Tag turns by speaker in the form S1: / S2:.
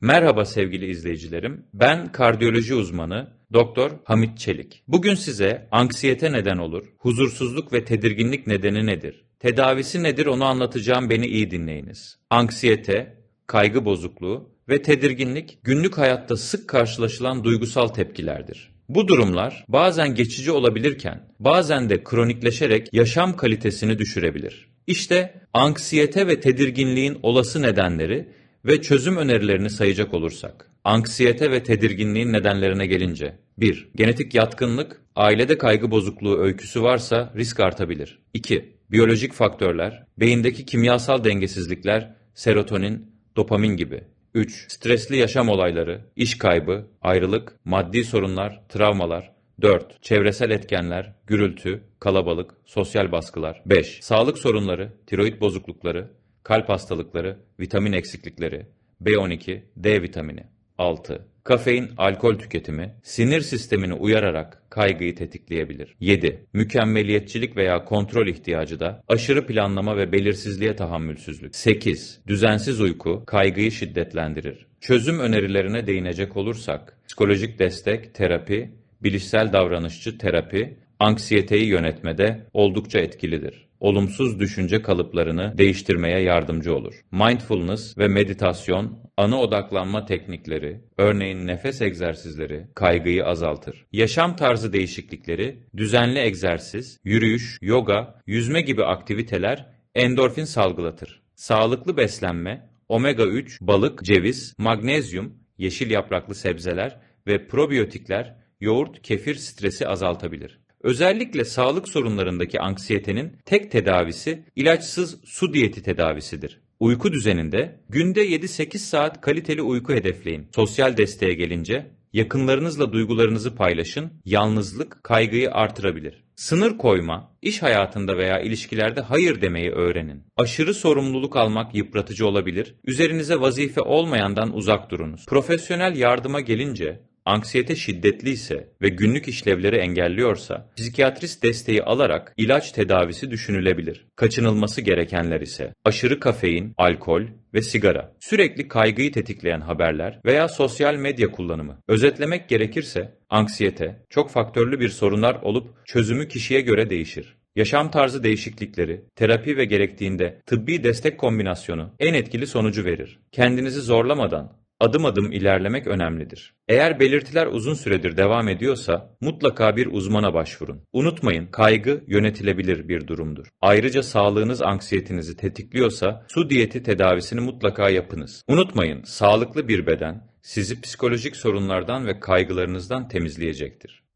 S1: Merhaba sevgili izleyicilerim. Ben kardiyoloji uzmanı Doktor Hamit Çelik. Bugün size anksiyete neden olur, huzursuzluk ve tedirginlik nedeni nedir? Tedavisi nedir onu anlatacağım beni iyi dinleyiniz. Anksiyete, kaygı bozukluğu ve tedirginlik günlük hayatta sık karşılaşılan duygusal tepkilerdir. Bu durumlar bazen geçici olabilirken bazen de kronikleşerek yaşam kalitesini düşürebilir. İşte anksiyete ve tedirginliğin olası nedenleri ve çözüm önerilerini sayacak olursak. Anksiyete ve tedirginliğin nedenlerine gelince. 1. Genetik yatkınlık, ailede kaygı bozukluğu öyküsü varsa risk artabilir. 2. Biyolojik faktörler, beyindeki kimyasal dengesizlikler, serotonin, dopamin gibi. 3. Stresli yaşam olayları, iş kaybı, ayrılık, maddi sorunlar, travmalar. 4. Çevresel etkenler, gürültü, kalabalık, sosyal baskılar. 5. Sağlık sorunları, tiroid bozuklukları, kalp hastalıkları, vitamin eksiklikleri, B12, D vitamini. 6. Kafein, alkol tüketimi sinir sistemini uyararak kaygıyı tetikleyebilir. 7. Mükemmeliyetçilik veya kontrol ihtiyacı da aşırı planlama ve belirsizliğe tahammülsüzlük. 8. Düzensiz uyku kaygıyı şiddetlendirir. Çözüm önerilerine değinecek olursak, psikolojik destek, terapi, bilişsel davranışçı terapi, anksiyeteyi yönetmede oldukça etkilidir olumsuz düşünce kalıplarını değiştirmeye yardımcı olur. Mindfulness ve meditasyon, ana odaklanma teknikleri, örneğin nefes egzersizleri kaygıyı azaltır. Yaşam tarzı değişiklikleri, düzenli egzersiz, yürüyüş, yoga, yüzme gibi aktiviteler endorfin salgılatır. Sağlıklı beslenme, omega 3, balık, ceviz, magnezyum, yeşil yapraklı sebzeler ve probiyotikler yoğurt, kefir stresi azaltabilir. Özellikle sağlık sorunlarındaki anksiyetenin tek tedavisi ilaçsız su diyeti tedavisidir. Uyku düzeninde günde 7-8 saat kaliteli uyku hedefleyin. Sosyal desteğe gelince yakınlarınızla duygularınızı paylaşın, yalnızlık kaygıyı artırabilir. Sınır koyma, iş hayatında veya ilişkilerde hayır demeyi öğrenin. Aşırı sorumluluk almak yıpratıcı olabilir. Üzerinize vazife olmayandan uzak durunuz. Profesyonel yardıma gelince anksiyete şiddetli ise ve günlük işlevleri engelliyorsa, psikiyatrist desteği alarak ilaç tedavisi düşünülebilir. Kaçınılması gerekenler ise aşırı kafein, alkol ve sigara, sürekli kaygıyı tetikleyen haberler veya sosyal medya kullanımı. Özetlemek gerekirse, anksiyete çok faktörlü bir sorunlar olup çözümü kişiye göre değişir. Yaşam tarzı değişiklikleri, terapi ve gerektiğinde tıbbi destek kombinasyonu en etkili sonucu verir. Kendinizi zorlamadan Adım adım ilerlemek önemlidir. Eğer belirtiler uzun süredir devam ediyorsa mutlaka bir uzmana başvurun. Unutmayın kaygı yönetilebilir bir durumdur. Ayrıca sağlığınız anksiyetinizi tetikliyorsa su diyeti tedavisini mutlaka yapınız. Unutmayın sağlıklı bir beden sizi psikolojik sorunlardan ve kaygılarınızdan temizleyecektir.